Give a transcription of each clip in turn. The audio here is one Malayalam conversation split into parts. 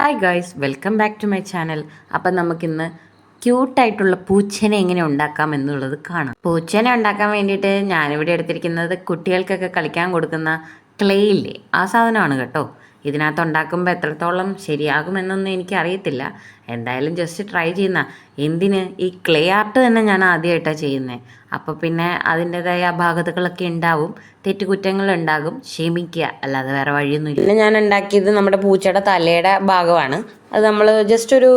Hi guys welcome back to my channel അപ്പം നമുക്കിന്ന് ക്യൂട്ടായിട്ടുള്ള പൂച്ചനെ എങ്ങനെ ഉണ്ടാക്കാം എന്നുള്ളത് കാണാം. പൂച്ചനെ ഉണ്ടാക്കാൻ വേണ്ടിയിട്ട് ഞാനിവിടെ എടുത്തിരിക്കുന്നത് കുട്ടികൾക്കൊക്കെ കളിക്കാൻ കൊടുക്കുന്ന ക്ലേ ഇല്ലേ? ആ സാധനമാണ് കേട്ടോ. ഇതിനകത്ത് ഉണ്ടാക്കുമ്പോൾ എത്രത്തോളം ശരിയാകുമെന്നൊന്നും എനിക്കറിയത്തില്ല. എന്തായാലും ജസ്റ്റ് ട്രൈ ചെയ്യുന്ന. എന്തിന്? ഈ ക്ലേ ആർട്ട് തന്നെ ഞാൻ ആദ്യമായിട്ടാണ് ചെയ്യുന്നത് അപ്പോൾ പിന്നെ അതിന്റെതായ അപാകതകളൊക്കെ ഉണ്ടാവും. തെറ്റുകുറ്റങ്ങൾ ഉണ്ടാകും. ക്ഷമിക്കുക. അല്ലാതെ വേറെ വഴിയൊന്നുമില്ല പിന്നെ ഞാൻ ഉണ്ടാക്കിയത് നമ്മുടെ പൂച്ചയുടെ തലയുടെ ഭാഗമാണ്. അത് നമ്മൾ ജസ്റ്റ് ഒരു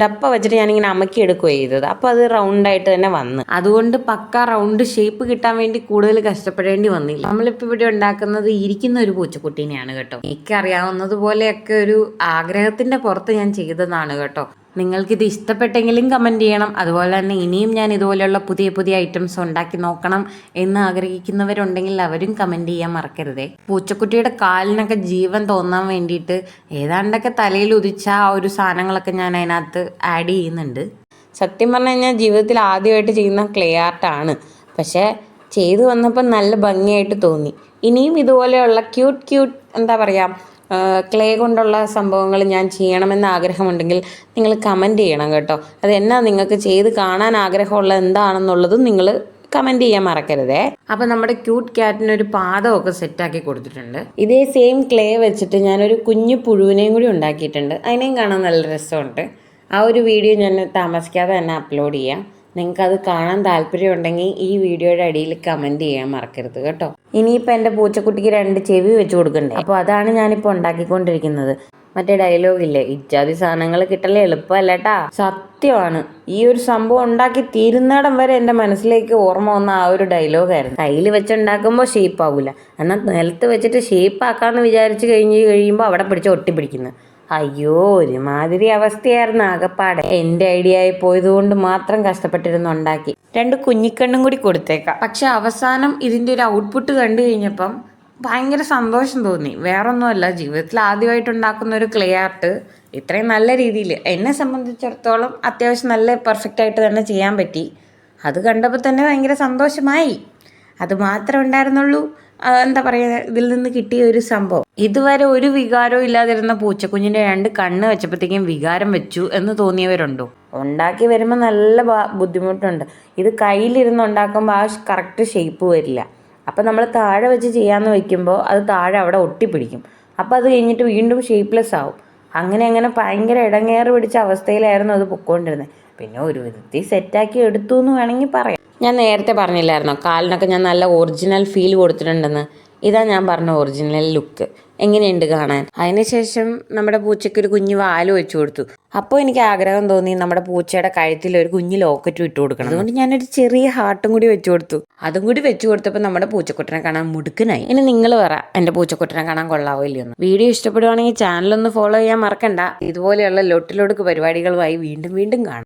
ഡപ്പ വെച്ചിട്ട് ഞാനിങ്ങനെ അമക്കി എടുക്കുകയാണ് ചെയ്തത്. അപ്പോൾ അത് റൗണ്ടായിട്ട് തന്നെ വന്ന്. അതുകൊണ്ട് പക്ക റൗണ്ട് ഷേപ്പ് കിട്ടാൻ വേണ്ടി കൂടുതൽ കഷ്ടപ്പെടേണ്ടി വന്നില്ല. നമ്മളിപ്പോൾ ഇവിടെ ഉണ്ടാക്കുന്നത് ഇരിക്കുന്ന ഒരു പൂച്ചക്കുട്ടീനെയാണ് കേട്ടോ. എനിക്കറിയാവുന്നത് പോലെയൊക്കെ ഒരു ആഗ്രഹത്തിന്റെ പുറത്ത് ഞാൻ ചെയ്തതാണ് കേട്ടോ. നിങ്ങൾക്കിത് ഇഷ്ടപ്പെട്ടെങ്കിലും കമന്റ് ചെയ്യണം. അതുപോലെ തന്നെ ഇനിയും ഞാൻ ഇതുപോലെയുള്ള പുതിയ പുതിയ ഐറ്റംസ് ഉണ്ടാക്കി നോക്കണം എന്ന് ആഗ്രഹിക്കുന്നവരുണ്ടെങ്കിൽ അവരും കമന്റ് ചെയ്യാൻ മറക്കരുതേ. പൂച്ചക്കുട്ടിയുടെ കാലിനൊക്കെ ജീവൻ തോന്നാൻ വേണ്ടിയിട്ട് ഏതാണ്ടൊക്കെ തലയിൽ ഉദിച്ച ആ ഒരു സാധനങ്ങളൊക്കെ ഞാൻ അതിനകത്ത് ആഡ് ചെയ്യുന്നുണ്ട്. സത്യം പറഞ്ഞു കഴിഞ്ഞാൽ ജീവിതത്തിൽ ആദ്യമായിട്ട് ചെയ്യുന്ന ക്ലേ ആർട്ടാണ് പക്ഷേ ചെയ്തു വന്നപ്പോൾ നല്ല ഭംഗിയായിട്ട് തോന്നി. ഇനിയും ഇതുപോലെയുള്ള ക്യൂട്ട് ക്യൂട്ട് എന്താ പറയുക ക്ലേ കൊണ്ടുള്ള സംഭവങ്ങൾ ഞാൻ ചെയ്യണമെന്ന് ആഗ്രഹമുണ്ടെങ്കിൽ നിങ്ങൾ കമന്റ് ചെയ്യണം കേട്ടോ. അത് എന്നാ നിങ്ങൾക്ക് ചെയ്ത് കാണാൻ ആഗ്രഹമുള്ള എന്താണെന്നുള്ളതും നിങ്ങൾ കമന്റ് ചെയ്യാൻ മറക്കരുതേ. അപ്പം നമ്മുടെ ക്യൂട്ട് ക്യാറ്റിന് ഒരു പാദമൊക്കെ സെറ്റാക്കി കൊടുത്തിട്ടുണ്ട്. ഇതേ സെയിം ക്ലേ വെച്ചിട്ട് ഞാനൊരു കുഞ്ഞു പുഴുവിനെയും കൂടി ഉണ്ടാക്കിയിട്ടുണ്ട്. അതിനെയും കാണാൻ നല്ല രസമുണ്ട്. ആ ഒരു വീഡിയോ ഞാൻ താമസിക്കാതെ തന്നെ അപ്ലോഡ് ചെയ്യാം. നിങ്ങൾക്ക് അത് കാണാൻ താല്പര്യമുണ്ടെങ്കിൽ ഈ വീഡിയോയുടെ അടിയിൽ കമന്റ് ചെയ്യാൻ മറക്കരുത് കേട്ടോ. ഇനിയിപ്പോൾ എന്റെ പൂച്ചക്കുട്ടിക്ക് രണ്ട് ചെവി വെച്ച് കൊടുക്കണ്ടേ? അപ്പോൾ അതാണ് ഞാനിപ്പോൾ ഉണ്ടാക്കിക്കൊണ്ടിരിക്കുന്നത്. മറ്റേ ഡയലോഗില്ലേ ഇത്യാദി സാധനങ്ങൾ കിട്ടലേ എളുപ്പമല്ല കേട്ടാ സത്യമാണ്. ഈ ഒരു സംഭവം ഉണ്ടാക്കി തീരുന്നിടം വരെ എന്റെ മനസ്സിലേക്ക് ഓർമ്മ വന്ന ആ ഒരു ഡയലോഗായിരുന്നു കയ്യിൽ വെച്ചുണ്ടാക്കുമ്പോൾ ഷേപ്പ് ആവില്ല എന്നാൽ നിലത്ത് വെച്ചിട്ട് ഷേപ്പ് ആക്കാമെന്ന് വിചാരിച്ച് കഴിഞ്ഞ് കഴിയുമ്പോൾ അവിടെ പിടിച്ച് ഒട്ടിപ്പിടിക്കുന്നു. അയ്യോ ഒരുമാതിരി അവസ്ഥയായിരുന്നു ആകപ്പാടെ. എന്റെ ഐഡിയ ആയി പോയതുകൊണ്ട് മാത്രം കഷ്ടപ്പെട്ടിരുന്ന് ഉണ്ടാക്കി. രണ്ട് കുഞ്ഞിക്കണ്ണും കൂടി കൊടുത്തേക്കാം. പക്ഷെ അവസാനം ഇതിന്റെ ഒരു ഔട്ട്പുട്ട് കണ്ടു കഴിഞ്ഞപ്പം ഭയങ്കര സന്തോഷം തോന്നി. വേറൊന്നുമല്ല ജീവിതത്തിൽ ആദ്യമായിട്ട് ഉണ്ടാക്കുന്ന ഒരു ക്ലേ ആർട്ട് ഇത്രയും നല്ല രീതിയിൽ എന്നെ സംബന്ധിച്ചിടത്തോളം അത്യാവശ്യം നല്ല പെർഫെക്റ്റ് ആയിട്ട് തന്നെ ചെയ്യാൻ പറ്റി. അത് കണ്ടപ്പോൾ തന്നെ ഭയങ്കര സന്തോഷമായി. അത് മാത്രമേ ഉണ്ടായിരുന്നുള്ളൂ. എന്താ പറയുക ഇതിൽ നിന്ന് കിട്ടിയ ഒരു സംഭവം. ഇതുവരെ ഒരു വികാരവും ഇല്ലാതിരുന്ന പൂച്ചക്കുഞ്ഞിന്റെ രണ്ട് കണ്ണ് വെച്ചപ്പോഴത്തേക്കും വികാരം വെച്ചു എന്ന് തോന്നിയവരുണ്ടോ? ഉണ്ടാക്കി വരുമ്പോൾ നല്ല ബുദ്ധിമുട്ടുണ്ട്. ഇത് കയ്യിലിരുന്ന് ഉണ്ടാക്കുമ്പോൾ ആ കറക്റ്റ് ഷേപ്പ് വരില്ല. അപ്പം നമ്മൾ താഴെ വെച്ച് ചെയ്യാമെന്ന് വെക്കുമ്പോൾ അത് താഴെ അവിടെ ഒട്ടിപ്പിടിക്കും. അപ്പോൾ അത് കഴിഞ്ഞിട്ട് വീണ്ടും ഷേപ്പ്ലെസ് ആവും. അങ്ങനെ അങ്ങനെ ഭയങ്കര ഇടങ്ങേറ് പിടിച്ച അവസ്ഥയിലായിരുന്നു അത് പൊക്കോണ്ടിരുന്നത്. പിന്നെ ഒരു വിധത്തിൽ സെറ്റാക്കി എടുത്തു എന്ന് വേണമെങ്കിൽ പറയാം. ഞാൻ നേരത്തെ പറഞ്ഞില്ലായിരുന്നോ? കാലിനൊക്കെ ഞാൻ നല്ല ഒറിജിനൽ ഫീൽ കൊടുത്തിട്ടുണ്ടെന്ന്. ഇതാ ഞാൻ പറഞ്ഞ ഒറിജിനൽ ലുക്ക് എങ്ങനെയുണ്ട് കാണാൻ? അതിനുശേഷം നമ്മുടെ പൂച്ചയ്ക്ക് ഒരു കുഞ്ഞു വാൽ വെച്ചു കൊടുത്തു. അപ്പോൾ എനിക്ക് ആഗ്രഹം തോന്നി നമ്മുടെ പൂച്ചയുടെ കഴുത്തിൽ ഒരു കുഞ്ഞു ലോക്കറ്റ് ഇട്ട് കൊടുക്കണം. അതുകൊണ്ട് ഞാനൊരു ചെറിയ ഹാർട്ടും കൂടി വെച്ചു കൊടുത്തു. അതും കൂടി വെച്ചു കൊടുത്തപ്പോൾ നമ്മുടെ പൂച്ചക്കുട്ടനെ കാണാൻ മുടുക്കനായി. ഇനി നിങ്ങൾ പറ എന്റെ പൂച്ചക്കുട്ടനെ കാണാൻ കൊള്ളാവോ ഇല്ലയോ വീഡിയോ ഇഷ്ടപ്പെടുവാണെങ്കിൽ ചാനലൊന്ന് ഫോളോ ചെയ്യാൻ മറക്കണ്ട. ഇതുപോലെയുള്ള ലൊട്ടിലൊടുക്ക് പരിപാടികളുമായി വീണ്ടും വീണ്ടും കാണാം.